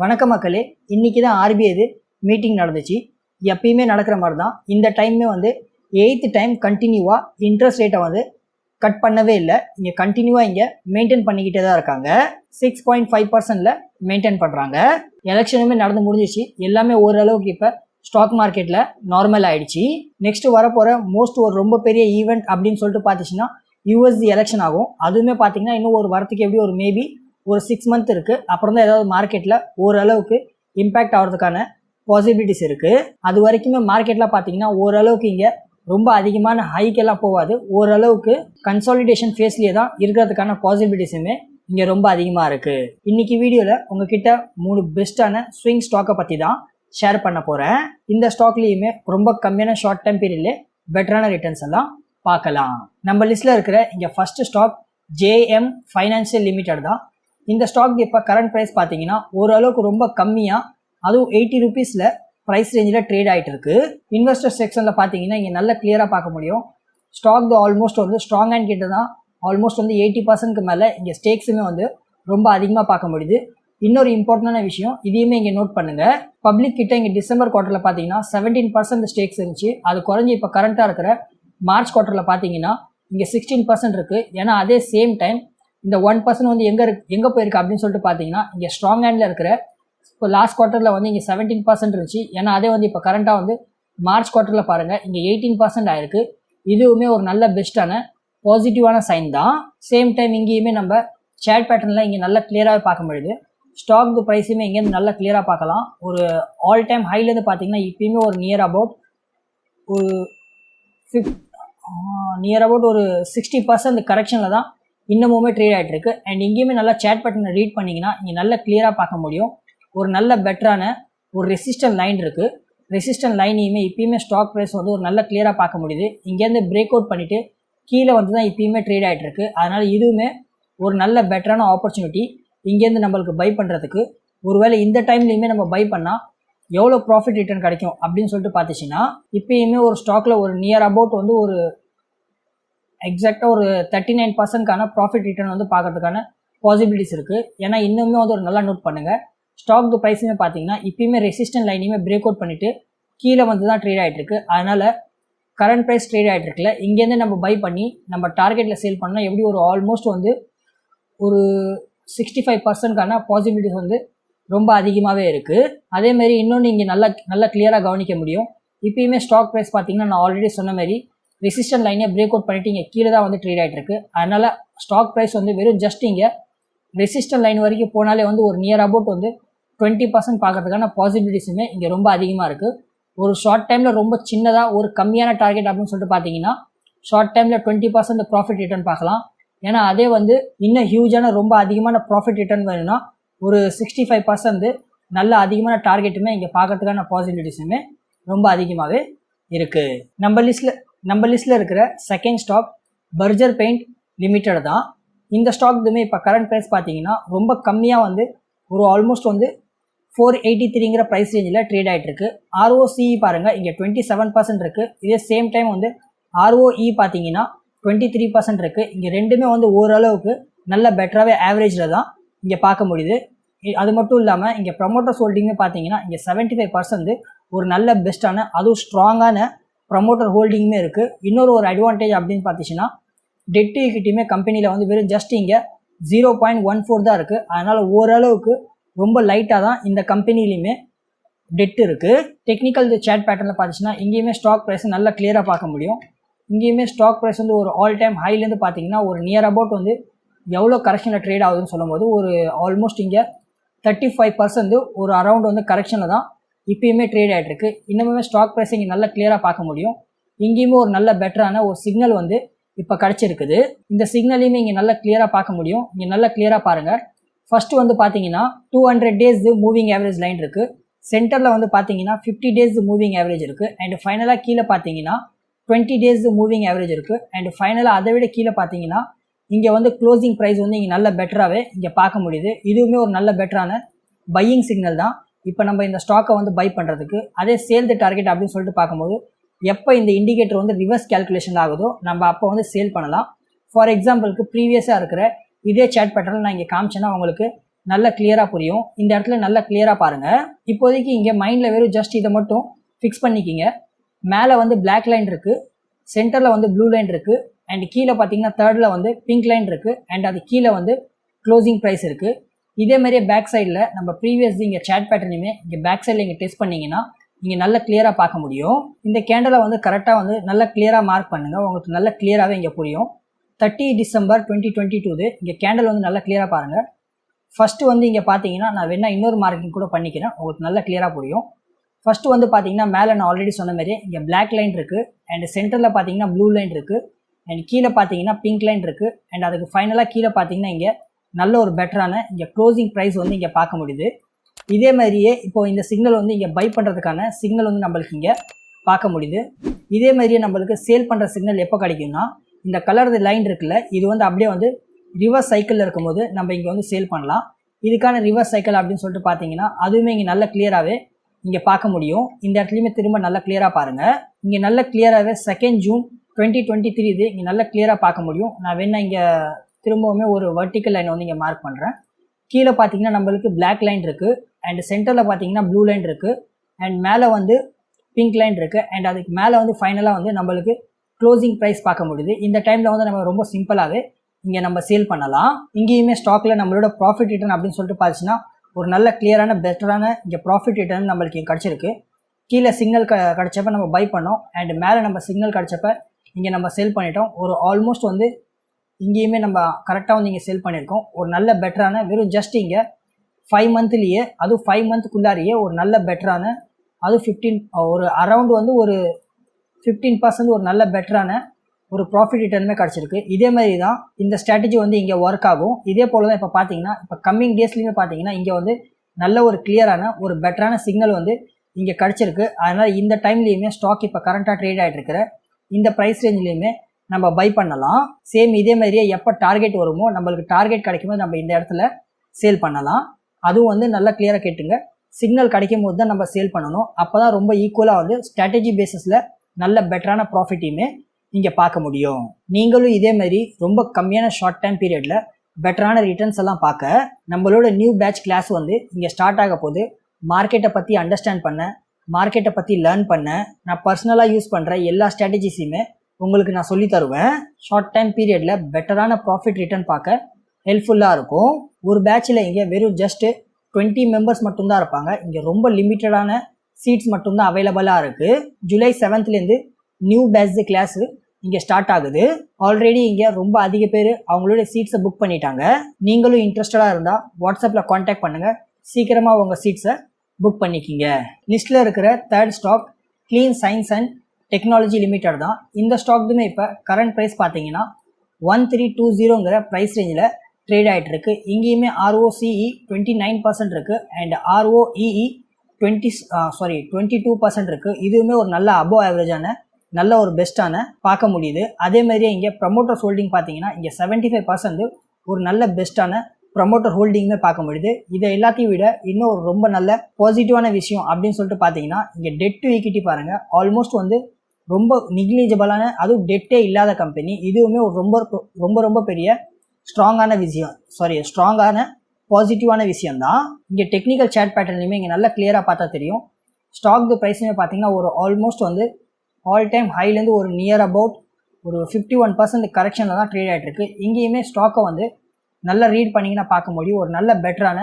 வணக்க மக்களே. இன்னைக்கு தான் ஆர்பிஐ இது மீட்டிங் நடந்துச்சு. எப்பயுமே நடக்கிற மாதிரி தான் இந்த டைமே வந்து எயித்து டைம் கண்டினியூவாக இன்ட்ரெஸ்ட் ரேட்டை வந்து கட் பண்ணவே இல்லை. இங்கே கண்டினியூவாக இங்கே மெயின்டைன் பண்ணிக்கிட்டே தான் இருக்காங்க. சிக்ஸ் பாயிண்ட் ஃபைவ் பர்சன்டில் மெயின்டைன் பண்ணுறாங்க எலெக்ஷனுமே நடந்து முடிஞ்சிச்சு. எல்லாமே ஓரளவுக்கு இப்போ ஸ்டாக் மார்க்கெட்டில் நார்மல் ஆகிடுச்சு நெக்ஸ்ட் வரப்போகிற மோஸ்ட் ஒரு ரொம்ப பெரிய ஈவெண்ட் அப்படின்னு சொல்லிட்டு பார்த்துச்சுன்னா யூஎஸ்டி எலெக்ஷன் ஆகும். அதுவுமே பார்த்தீங்கன்னா இன்னும் ஒரு வரத்துக்கு எப்படி ஒரு மேபி ஒரு சிக்ஸ் மந்த் இருக்குது அப்புறம் தான் ஏதாவது மார்க்கெட்டில் ஓரளவுக்கு இம்பேக்ட் ஆகிறதுக்கான பாசிபிலிட்டிஸ் இருக்குது அது வரைக்குமே மார்க்கெட்டில் பார்த்தீங்கன்னா ஓரளவுக்கு இங்கே ரொம்ப அதிகமான ஹைக்கெல்லாம் போகாது. ஓரளவுக்கு கன்சாலிடேஷன் ஃபேஸ்லேயே தான் இருக்கிறதுக்கான பாசிபிலிட்டிஸுமே இங்கே ரொம்ப அதிகமாக இருக்குது இன்னைக்கு வீடியோவில் உங்ககிட்ட மூணு பெஸ்ட்டான ஸ்விங் ஸ்டாக்கை பற்றி தான் ஷேர் பண்ண போகிறேன் இந்த ஸ்டாக்லேயுமே ரொம்ப கம்மியான ஷார்ட் டைம் பீரியட்ல பெட்டரான ரிட்டர்ன்ஸ் எல்லாம் பார்க்கலாம். நம்ம லிஸ்ட்டில் இருக்கிற இங்கே first stock JM financial limited தான் இந்த ஸ்டாக் இப்போ கரண்ட் ப்ரைஸ் பார்த்தீங்கன்னா ஓரளவுக்கு ரொம்ப கம்மியாக அதுவும் எயிட்டி ருபீஸில் ப்ரைஸ் ரேஞ்சில் ட்ரேட் ஆகிட்டு இருக்கு. இன்வெஸ்டர் செக்ஷனில் பார்த்தீங்கன்னா இங்கே நல்ல கிளியராக பார்க்க முடியும். ஸ்டாக் ஆல்மோஸ்ட் வந்து ஸ்ட்ராங் அண்ட் கிட்ட தான். ஆல்மோஸ்ட் வந்து எயிட்டி பர்சன்ட்க்கு மேலே இங்கே ஸ்டேக்ஸுமே வந்து ரொம்ப அதிகமாக பார்க்க முடியுது. இன்னொரு இம்பார்ட்டண்டான விஷயம் இதையுமே இங்கே நோட் பண்ணுங்க. பப்ளிக் கிட்ட இங்கே டிசம்பர் குவார்ட்டரில் பார்த்தீங்கன்னா செவன்டீன் பர்சன்ட் ஸ்டேக்ஸ் இருந்துச்சு. அது குறைஞ்சி இப்போ கரண்ட்டாக இருக்கிற மார்ச் குவார்ட்டரில் பார்த்தீங்கன்னா இங்கே சிக்ஸ்டீன் பர்சன்ட் இருக்குது ஏன்னா அதே சேம் டைம் இந்த ஒன் பர்சன்ட் வந்து எங்கே இருக்கு எங்கே போயிருக்கு அப்படின்னு சொல்லிட்டு பார்த்தீங்கன்னா இங்கே ஸ்ட்ராங் ஹேண்டில் இருக்கிற இப்போ லாஸ்ட் குவார்ட்டரில் வந்து இங்கே செவன்டீன் பர்சன்ட் இருந்துச்சு. ஏன்னா அதே வந்து இப்போ கரண்ட்டாக வந்து மார்ச் குவார்ட்டரில் பாருங்கள் இங்கே எயிட்டீன் பர்சன்ட் ஆயிருக்கு. இதுவுமே ஒரு நல்ல பெஸ்ட்டான பாசிட்டிவான சைன் தான். சேம் டைம் இங்கேயுமே நம்ம ஷேர் பேட்டர்னில் இங்கே நல்லா கிளியராகவே பார்க்க முடியுது. ஸ்டாக் ப்ரைஸுமே இங்கேருந்து நல்லா கிளியராக பார்க்கலாம். ஒரு ஆல் டைம் ஹைலேருந்து பார்த்தீங்கன்னா இப்பயுமே ஒரு நியர் அபவுட் ஒரு ஃபிஃப்ட் நியர் அபவுட் ஒரு சிக்ஸ்டி பர்சன்ட் கரெக்ஷனில் தான் இன்னமுமே ட்ரேட் ஆகிட்டு இருக்கு அண்ட் இங்கேயுமே நல்லா சேட் பட்டனை ரீட் பண்ணிங்கன்னா இங்கே நல்லா கிளியராக பார்க்க முடியும். ஒரு நல்ல பெட்டரான ஒரு ரெசிஸ்டன்ட் லைன் இருக்குது ரெசிஸ்டன்ட் லைனையுமே இப்பயுமே ஸ்டாக் ப்ரைஸ் வந்து ஒரு நல்ல கிளியராக பார்க்க முடியுது. இங்கேருந்து பிரேக் அவுட் பண்ணிவிட்டு கீழே வந்து தான் இப்பயுமே ட்ரேட் ஆகிட்டு இருக்கு அதனால் இதுவுமே ஒரு நல்ல பெட்டரான ஆப்பர்ச்சுனிட்டி இங்கேருந்து நம்மளுக்கு பை பண்ணுறதுக்கு ஒருவேளை இந்த டைம்லையுமே நம்ம பை பண்ணால் எவ்வளோ ப்ராஃபிட் ரிட்டர்ன் கிடைக்கும் அப்படின்னு சொல்லிட்டு பார்த்துச்சின்னா இப்பயுமே ஒரு ஸ்டாக்கில் ஒரு நியர் அபவுட் வந்து ஒரு எக்ஸாக்டாக ஒரு தேர்ட்டி நைன் பர்சன்ட்கான ப்ராஃபிட் ரிட்டர்ன் வந்து பார்க்கறதுக்கான பாசிபிலிட்டிஸ் இருக்குது ஏன்னா இன்னுமே வந்து ஒரு நல்லா நோட் பண்ணுங்கள் ஸ்டாக் ப்ரைஸுமே பார்த்தீங்கன்னா இப்பயுமே ரெசிஸ்டன்ட் லைனையுமே பிரேக் அவுட் பண்ணிவிட்டு கீழே வந்து தான் ட்ரேட் ஆகிட்டு இருக்கு. அதனால் கரண்ட் ப்ரைஸ் ட்ரேட் ஆகிட்டு இருக்குல்ல இங்கேருந்து நம்ம பை பண்ணி நம்ம டார்கெட்டில் சேல் பண்ணால் எப்படி ஒரு ஆல்மோஸ்ட் வந்து ஒரு சிக்ஸ்டி ஃபைவ் பர்சன்ட்கான பாசிபிலிட்டிஸ் வந்து ரொம்ப அதிகமாகவே இருக்குது அதேமாரி இன்னொன்று இங்கே நல்லா நல்லா கிளியராக கவனிக்க முடியும். இப்பயுமே ஸ்டாக் ப்ரைஸ் பார்த்தீங்கன்னா நான் ஆல்ரெடி சொன்ன மாதிரி ரெசிஸ்டன்ட் லைனே பிரேக் அவுட் பண்ணிட்டு இங்கே கீழே தான் வந்து ட்ரேட் ஆகிட்டு இருக்கு அதனால் ஸ்டாக் ப்ரைஸ் வந்து வெறும் ஜஸ்ட் இங்கே ரெசிஸ்டன்ட் லைன் வரைக்கும் போனாலே வந்து ஒரு நியர் அபவுட் வந்து டுவெண்ட்டி பர்சன்ட் பார்க்கறதுக்கான பாசிபிலிட்டிஸுமே இங்கே ரொம்ப அதிகமாக இருக்குது ஒரு ஷார்ட் டைமில் ரொம்ப சின்னதாக ஒரு கம்மியான டார்கெட் அப்படின்னு சொல்லிட்டு பார்த்தீங்கன்னா ஷார்ட் டைமில் டுவெண்ட்டி பர்சன்ட் ப்ராஃபிட் ரிட்டர்ன் பார்க்கலாம். ஏன்னா அதே வந்து இன்னும் ஹியூஜான ரொம்ப அதிகமான ப்ராஃபிட் ரிட்டர்ன் வேணும்னா ஒரு சிக்ஸ்டி ஃபைவ் பர்சன்ட் நல்ல அதிகமான டார்கெட்டுமே இங்கே பார்க்கறதுக்கான பாசிபிலிட்டிஸுமே ரொம்ப அதிகமாகவே இருக்குது நம்ம லிஸ்ட்டில் நம்ம லிஸ்ட்டில் இருக்கிற second stock Berger paint limited தான். இந்த ஸ்டாக் இதுமே இப்போ கரண்ட் ப்ரைஸ் பார்த்தீங்கன்னா ரொம்ப கம்மியாக வந்து ஒரு ஆல்மோஸ்ட் வந்து ஃபோர் எயிட்டி த்ரீங்கிற ப்ரைஸ் ரேஞ்சில் ட்ரேட் ஆகிட்டு இருக்கு. ஆர்ஓசிஇ பாருங்கள் இங்கே டுவெண்ட்டி செவன் பர்சன்ட் இருக்குது இதே சேம் டைம் வந்து ஆர்ஓஇ பார்த்தீங்கன்னா டுவெண்ட்டி த்ரீ பர்சன்ட் இருக்குது இங்கே ரெண்டுமே வந்து ஓரளவுக்கு நல்ல பெட்டராகவே ஆவரேஜில் தான் இங்கே பார்க்க முடியுது. அது மட்டும் இல்லாமல் இங்கே ப்ரமோட்டர்ஸ் ஹோல்டிங்னு பார்த்தீங்கன்னா இங்கே செவன்ட்டி ஃபைவ் பர்சன்ட் ஒரு நல்ல பெஸ்ட்டான அதுவும் ஸ்ட்ராங்கான ப்ரமோட்டர் ஹோல்டிங்குமே இருக்குது இன்னொரு ஒரு அட்வான்டேஜ் அப்படின்னு பார்த்துச்சுன்னா டெட் ஈக்விட்டியுமே கம்பெனியில் வந்து வெறும் ஜஸ்ட் இங்கே ஜீரோ பாயிண்ட் ஒன் ஃபோர் தான் இருக்குது அதனால் ஓரளவுக்கு ரொம்ப லைட்டாக தான் இந்த கம்பெனிலையுமே டெட் இருக்குது டெக்னிக்கல் சேட் பேட்டர்னில் பார்த்துச்சுன்னா இங்கேயுமே ஸ்டாக் ப்ரைஸ் நல்லா கிளியராக பார்க்க முடியும். இங்கேயுமே ஸ்டாக் ப்ரைஸ் வந்து ஒரு ஆல் டைம் ஹைலேருந்து பார்த்தீங்கன்னா ஒரு நியர் அபவுட் வந்து எவ்வளோ கரெக்ஷனில் ட்ரேட் ஆகுதுன்னு சொல்லும்போது ஒரு ஆல்மோஸ்ட் இங்கே தேர்ட்டி ஃபைவ் பர்சன்ட் ஒரு அரௌண்ட் வந்து கரெக்ஷனில் தான் இப்பயுமே ட்ரேட் ஆகிட்டு இருக்கு. இன்னுமே ஸ்டாக் ப்ரைஸ் இங்கே நல்லா கிளியராக பார்க்க முடியும். இங்கேயுமே ஒரு நல்ல பெட்டரான ஒரு சிக்னல் வந்து இப்போ கிடச்சிருக்குது. இந்த சிக்னலையுமே இங்கே நல்லா கிளியராக பார்க்க முடியும். இங்கே நல்லா கிளியராக பாருங்கள் ஃபர்ஸ்ட் வந்து பார்த்தீங்கன்னா two hundred days moving average line இருக்குது சென்டரில் வந்து பார்த்தீங்கன்னா ஃபிஃப்டி டேஸ் மூவிங் ஆவரேஜ் இருக்குது அண்ட் ஃபைனலாக கீழே பார்த்தீங்கன்னா டுவெண்ட்டி டேஸ் மூவிங் ஆவரேஜ் இருக்குது அண்ட் ஃபைனலாக அதை விட கீழே பார்த்தீங்கன்னா இங்கே வந்து க்ளோசிங் ப்ரைஸ் வந்து இங்கே நல்ல பெட்டராகவே இங்கே பார்க்க முடியுது. இதுவுமே ஒரு நல்ல பெட்டரான பையிங் சிக்னல் தான். இப்போ நம்ம இந்த ஸ்டாக்கை வந்து பை பண்ணுறதுக்கு அதே சேல் தி டார்கெட் அப்படின்னு சொல்லிட்டு பார்க்கும்போது எப்போ இந்த இண்டிகேட்டர் வந்து ரிவர்ஸ் கேல்குலேஷன் ஆகுதோ நம்ம அப்போ வந்து சேல் பண்ணலாம். ஃபார் எக்ஸாம்பிளுக்கு ப்ரீவியஸாக இருக்கிற இதே சேட் பேட்டர்ல நான் இங்கே காமிச்சேன்னா உங்களுக்கு நல்லா கிளியராக புரியும். இந்த இடத்துல நல்லா கிளியராக பாருங்கள் இப்போதைக்கு இங்கே மைண்டில் வெறும் ஜஸ்ட் இதை மட்டும் ஃபிக்ஸ் பண்ணிக்கிங்க. மேலே வந்து பிளாக் லைன் இருக்குது சென்டரில் வந்து ப்ளூ லைன் இருக்குது அண்ட் கீழே பார்த்தீங்கன்னா தேர்டில் வந்து பிங்க் லைன் இருக்குது அண்ட் அது கீழே வந்து க்ளோசிங் ப்ரைஸ் இருக்குது இதே மாதிரியே பேக் சைடில் நம்ம ப்ரீவியஸ் இங்கே சேட் பேட்டர்னையுமே இங்கே பேக் சைடில் இங்கே டெஸ்ட் பண்ணிங்கன்னா நீங்கள் நல்லா கிளியராக பார்க்க முடியும். இந்த கேண்டலை வந்து கரெக்டாக வந்து நல்லா கிளியராக மார்க் பண்ணுங்கள் உங்களுக்கு நல்ல கிளியராகவே இங்கே புரியும். Thirty December twenty twenty two இங்கே கேண்டல் வந்து நல்லா கிளியராக பாருங்கள் ஃபஸ்ட்டு வந்து இங்கே பார்த்தீங்கன்னா நான் வேணால் இன்னொரு மார்க்கிங் கூட பண்ணிக்கிறேன். உங்களுக்கு நல்லா கிளியராக புரியும். ஃபஸ்ட்டு வந்து பார்த்தீங்கன்னா மேலே நான் ஆல்ரெடி சொன்ன மாதிரி இங்கே பிளாக் லைன் இருக்குது அண்ட் சென்டரில் பார்த்தீங்கன்னா ப்ளூ லைன் இருக்குது அண்ட் கீழே பார்த்தீங்கன்னா பிங்க் லைன் இருக்குது அண்ட் அதுக்கு ஃபைனலாக கீழே பார்த்தீங்கன்னா இங்கே நல்ல ஒரு பெட்டரான இங்கே க்ளோசிங் ப்ரைஸ் வந்து இங்கே பார்க்க முடியுது. இதே மாதிரியே இப்போ இந்த சிக்னல் வந்து இங்கே பை பண்ணுறதுக்கான சிக்னல் வந்து நம்மளுக்கு இங்கே பார்க்க முடியுது. இதே மாதிரியே நம்மளுக்கு சேல் பண்ணுற சிக்னல் எப்போ கிடைக்கும்னா இந்த கலர் லைன் இருக்குல்ல இது வந்து அப்படியே வந்து ரிவர்ஸ் சைக்கிளில் இருக்கும்போது நம்ம இங்கே வந்து சேல் பண்ணலாம். இதுக்கான ரிவர்ஸ் சைக்கிள் அப்படின்னு சொல்லிட்டு பார்த்தீங்கன்னா அதுவுமே இங்கே நல்ல கிளியராகவே இங்கே பார்க்க முடியும். இந்த இடத்துலையுமே திரும்ப நல்லா கிளியராக பாருங்கள் இங்கே நல்ல கிளியராகவே second June twenty twenty three இது இங்கே நல்லா கிளியராக பார்க்க முடியும். நான் வேணா இங்கே திரும்பவுமே ஒரு வெர்டிக்கல் லைன் வந்து இங்கே மார்க் பண்ணுறேன் கீழே பார்த்தீங்கன்னா நம்மளுக்கு பிளாக் லைன் இருக்குது அண்ட் சென்டரில் பார்த்தீங்கன்னா ப்ளூ லைன் இருக்குது அண்ட் மேலே வந்து பிங்க் லைன் இருக்குது அண்ட் அதுக்கு மேலே வந்து ஃபைனலாக வந்து நம்மளுக்கு க்ளோசிங் ப்ரைஸ் பார்க்க முடியுது. இந்த டைமில் வந்து நம்ம ரொம்ப சிம்பிளாகவே இங்கே நம்ம சேல் பண்ணலாம். இங்கேயுமே ஸ்டாக்கில் நம்மளோட ப்ராஃபிட் ரிட்டர்ன் அப்படின்னு சொல்லிட்டு பார்த்துச்சுன்னா ஒரு நல்ல கிளியரான பெட்டரான இங்கே ப்ராஃபிட் ரிட்டர்ன் நம்மளுக்கு இங்கே கிடச்சிருக்கு. கீழே சிக்னல் க கிடச்சப்ப நம்ம பை பண்ணோம். அண்ட் மேலே நம்ம சிக்னல் கிடச்சப்ப இங்கே நம்ம செல் பண்ணிட்டோம். ஒரு ஆல்மோஸ்ட் வந்து இங்கேயுமே நம்ம கரெக்டாக வந்து இங்கே செல் பண்ணியிருக்கோம். ஒரு நல்ல பெட்டரான வெறும் ஜஸ்ட் இங்கே ஃபைவ் மந்த்லேயே அதுவும் ஃபைவ் மந்த்துக்குள்ளாரியே ஒரு நல்ல பெட்டரான அதுவும் ஃபிஃப்டீன் ஒரு அரவுண்ட் வந்து ஒரு ஃபிஃப்டீன் பர்சன்ட் ஒரு நல்ல பெட்டரான ஒரு ப்ராஃபிட் ரிட்டர்னுமே கிடச்சிருக்கு. இதே மாதிரி தான் இந்த ஸ்ட்ராட்டஜி வந்து இங்கே ஒர்க் ஆகும். இதே போல் தான் இப்போ பார்த்தீங்கன்னா இப்போ கம்மிங் டேஸ்லேயுமே பார்த்தீங்கன்னா இங்கே வந்து நல்ல ஒரு கிளியரான ஒரு பெட்டரான சிக்னல் வந்து இங்கே கிடச்சிருக்கு. அதனால் இந்த டைம்லேயுமே ஸ்டாக் இப்போ கரண்ட்டாக ட்ரேட் ஆகிட்டு இருக்கிற இந்த ப்ரைஸ் ரேஞ்ச்லேயுமே நம்ம பை பண்ணலாம். சேம் இதே மாதிரியே எப்போ டார்கெட் வருமோ நம்மளுக்கு டார்கெட் கிடைக்கும்போது நம்ம இந்த இடத்துல சேல் பண்ணலாம். அதுவும் வந்து நல்லா கிளியராக கேட்டுங்க. சிக்னல் கிடைக்கும் போது தான் நம்ம சேல் பண்ணணும். அப்போ தான் ரொம்ப ஈக்குவலாக வந்து ஸ்ட்ராட்டஜி பேசிஸில் நல்ல பெட்டரான ப்ராஃபிட்டையுமே இங்கே பார்க்க முடியும். நீங்களும் இதே மாதிரி ரொம்ப கம்மியான ஷார்ட் டைம் பீரியடில் பெட்டரான ரிட்டர்ன்ஸ் எல்லாம் பார்க்க நம்மளோட நியூ பேட்ச் கிளாஸ் வந்து இங்கே ஸ்டார்ட் ஆக போது மார்க்கெட்டை பற்றி அண்டர்ஸ்டாண்ட் பண்ண மார்க்கெட்டை பற்றி லேர்ன் பண்ண நான் பர்சனலாக யூஸ் பண்ணுற எல்லா ஸ்ட்ராட்டஜிஸையுமே உங்களுக்கு நான் சொல்லி தருவேன். ஷார்ட் டைம் பீரியடில் பெட்டரான ப்ராஃபிட் ரிட்டர்ன் பார்க்க ஹெல்ப்ஃபுல்லாக இருக்கும். ஒரு பேட்சில் இங்கே வெறும் ஜஸ்ட்டு டுவெண்ட்டி மெம்பர்ஸ் மட்டும்தான் இருப்பாங்க. இங்கே ரொம்ப லிமிட்டடான சீட்ஸ் மட்டும்தான் அவைலபிளாக இருக்குது ஜூலை செவன்த்லேருந்து நியூ பேட்ச் கிளாஸு இங்கே ஸ்டார்ட் ஆகுது. ஆல்ரெடி இங்கே ரொம்ப அதிக பேர் அவங்களுடைய சீட்ஸை புக் பண்ணிட்டாங்க. நீங்களும் இன்ட்ரெஸ்டடாக இருந்தால் வாட்ஸ்அப்பில் காண்டாக்ட் பண்ணுங்கள் சீக்கிரமாக உங்கள் சீட்ஸை புக் பண்ணிக்கிங்க. லிஸ்ட்டில் இருக்கிற third stock clean science and technology limited தான். இந்த ஸ்டாக்குமே இப்போ கரண்ட் ப்ரைஸ் பார்த்தீங்கன்னா ஒன் த்ரீ டூ ஜீரோங்கிற ப்ரைஸ் ரேஞ்சில் ட்ரேட் ஆகிட்டு இருக்கு. இங்கேயுமே ஆர்ஓசிஇ டுவெண்ட்டி நைன் பர்சன்ட் இருக்குது and ROE twenty sorry twenty two percent இருக்குது இதுவுமே ஒரு நல்ல அபோவ் ஆவரேஜான நல்ல ஒரு பெஸ்ட்டான பார்க்க முடியுது. அதே மாதிரியே இங்கே ப்ரமோட்டர் ஹோல்டிங் பார்த்தீங்கன்னா இங்கே செவன்ட்டி ஃபைவ் பர்சன்ட் ஒரு நல்ல பெஸ்ட்டான ப்ரமோட்டர் ஹோல்டிங்குமே பார்க்க முடியுது. இதை எல்லாத்தையும் விட இன்னும் ஒரு ரொம்ப நல்ல பாசிட்டிவான விஷயம் அப்படின்னு சொல்லிட்டு பார்த்தீங்கன்னா இங்கே டெட் டு ஈக்விட்டி பாருங்கள் ஆல்மோஸ்ட் வந்து ரொம்ப நிக்லிஜிபிளான அதுவும் டெட்டே இல்லாத கம்பெனி இதுவுமே ஒரு ரொம்ப ரொம்ப ரொம்ப பெரிய ஸ்ட்ராங்கான விஷயம். சாரி ஸ்ட்ராங்கான பாசிட்டிவான விஷயம் தான் இங்கே டெக்னிக்கல் சேட் பேட்டர்லையுமே இங்கே நல்லா கிளியராக பார்த்தா தெரியும். ஸ்டாக் ப்ரைஸுமே பார்த்தீங்கன்னா ஒரு ஆல்மோஸ்ட் வந்து ஆல் டைம் ஹைலேருந்து ஒரு நியர் அபவுட் ஒரு ஃபிஃப்டி ஒன் பர்சன்ட் கரெக்ஷனில் தான் ட்ரேட் ஆகிட்டு இருக்கு இங்கேயுமே ஸ்டாக்கை வந்து நல்லா ரீட் பண்ணிங்கன்னா பார்க்க முடியும். ஒரு நல்ல பெட்டரான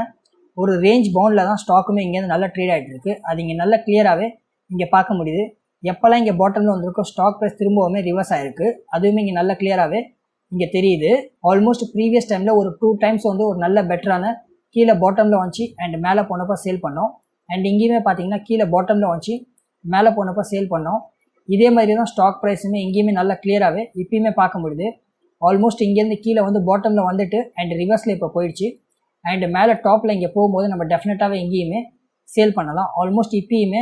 ஒரு ரேஞ்ச் பவுண்டில் தான் ஸ்டாக்குமே இங்கேருந்து நல்லா ட்ரேட் ஆகிட்டு இருக்கு அது இங்கே நல்லா கிளியராகவே இங்கே பார்க்க முடியுது. எப்போல்லாம் இங்கே பாட்டமில் வந்திருக்கோ ஸ்டாக் ப்ரைஸ் திரும்பவுமே ரிவர்ஸ் ஆயிருக்கு. அதுவுமே இங்கே நல்ல கிளியராகவே இங்கே தெரியுது. ஆல்மோஸ்ட் ப்ரீவியஸ் டைமில் ஒரு டூ டைம்ஸ் வந்து ஒரு நல்ல பெட்டரான கீழே பாட்டமில் வந்துச்சு அண்ட் மேலே போனப்போ சேல் பண்ணோம். அண்ட் இங்கேயுமே பார்த்தீங்கன்னா கீழே பாட்டமில் வந்துச்சு மேலே போனப்போ சேல் பண்ணோம். இதே மாதிரி தான் ஸ்டாக் ப்ரைஸுமே எங்கேயுமே நல்லா கிளியராகவே இப்பயுமே பார்க்க முடியுது. ஆல்மோஸ்ட் இங்கேருந்து கீழே வந்து பாட்டமில் வந்துட்டு அண்ட் ரிவர்ஸில் இப்போ போயிடுச்சு. அண்ட் மேலே டாப்பில் இங்கே போகும்போது நம்ம டெஃபினட்டாகவே எங்கேயுமே சேல் பண்ணலாம். ஆல்மோஸ்ட் இப்பயுமே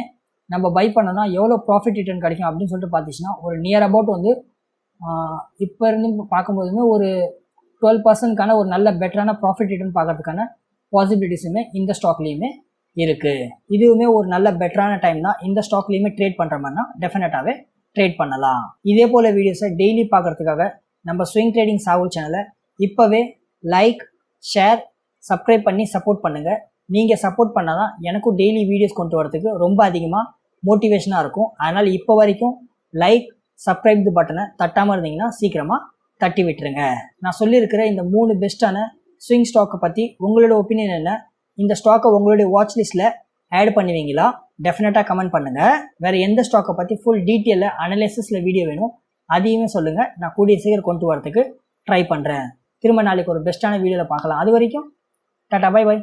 நம்ம பை பண்ணோம்னா எவ்வளோ ப்ராஃபிட் ரிட்டர்ன் கிடைக்கும் அப்படின்னு சொல்லிட்டு பார்த்துச்சுன்னா ஒரு நியர் அபவுட் வந்து இப்போ இருந்து பார்க்கும்போதுமே ஒரு டுவெல் பர்சன்ட்கான ஒரு நல்ல பெட்டரான ப்ராஃபிட் ரிட்டர்ன் பார்க்கறதுக்கான பாசிபிலிட்டிஸுமே இந்த ஸ்டாக்லேயுமே இருக்குது இதுவுமே ஒரு நல்ல பெட்டரான டைம் தான் இந்த ஸ்டாக்லேயுமே ட்ரேட் பண்ணுற மாதிரினா டெஃபினட்டாகவே ட்ரேட் பண்ணலாம். இதே போல் வீடியோஸை டெய்லி பார்க்குறதுக்காக நம்ம ஸ்விங் ட்ரேடிங் சாகுல் சேனலை இப்போவே லைக் ஷேர் சப்ஸ்கிரைப் பண்ணி சப்போர்ட் பண்ணுங்கள் நீங்கள் சப்போர்ட் பண்ணால் தான் எனக்கும் டெய்லி வீடியோஸ் கொண்டு வரதுக்கு ரொம்ப அதிகமாக மோட்டிவேஷனாக இருக்கும். அதனால் இப்போ வரைக்கும் லைக் சப்ஸ்கிரைப் பட்டனை தட்டாமல் இருந்தீங்கன்னா சீக்கிரமாக தட்டி விட்டுருங்க. நான் சொல்லியிருக்கிற இந்த மூணு பெஸ்ட்டான ஸ்விங் ஸ்டாக்கை பற்றி உங்களோட ஒப்பீனியன் என்ன? இந்த ஸ்டாக்கை உங்களுடைய வாட்ச் லிஸ்ட்டில் ஆட் பண்ணுவீங்களா? டெஃபினட்டாக கமெண்ட் பண்ணுங்கள் வேறு எந்த ஸ்டாக்கை பற்றி ஃபுல் டீட்டெயிலில் அனலைசிஸில் வீடியோ வேணும் அதையுமே சொல்லுங்கள் நான் கூடிய சீக்கிரம் கொண்டு வரதுக்கு ட்ரை பண்ணுறேன் திரும்ப நாளைக்கு ஒரு பெஸ்ட்டான வீடியோவில் பார்க்கலாம். அது வரைக்கும் டாட்டா பை பை